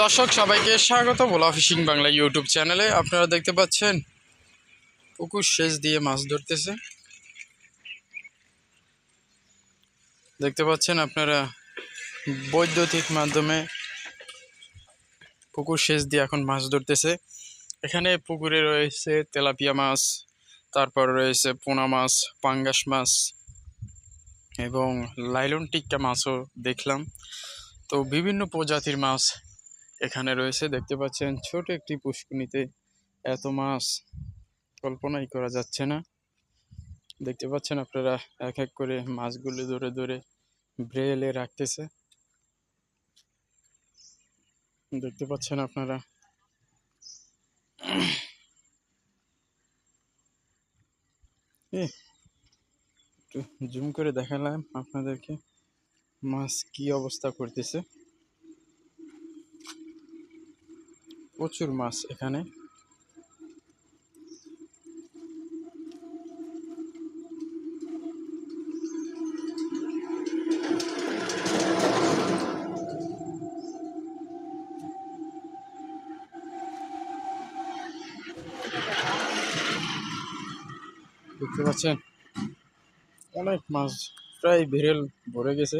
দর্শক, সবাইকে স্বাগত ভোলা ফিশিং বাংলা ইউটিউব চ্যানেলে। আপনারা দেখতে পাচ্ছেন, পুকুর সেচ দিয়ে মাছ ধরতেছে। দেখতে পাচ্ছেন আপনারা, বৈদ্যুতিক মাধ্যমে পুকুর সেচ দিয়ে এখন মাছ ধরতেছে। এখানে পুকুরে রয়েছে তেলাপিয়া মাছ, তারপর রয়েছে পোনা মাছ, পাঙ্গাস মাছ, এবং লাইলন টিক্কা মাছও দেখলাম। তো বিভিন্ন প্রজাতির মাছ এখানে রয়েছে, দেখতে পাচ্ছেন ছোট একটি পুষ্কুনিতে এত মাছ কল্পনাই করা যাচ্ছে না। দেখতে পাচ্ছেন আপনারা এক এক করে মাছগুলো ধরে ধরে ব্রেলে রাখতেছে। দেখতে পাচ্ছেন আপনারা। একটু জুম করে দেখালাম আপনাদেরকে মাছ কি অবস্থা করতেছে। প্রচুর মাছ এখানে। দেখতে পাচ্ছেন অনেক মাছ প্রায় বিরেল ভরে গেছে।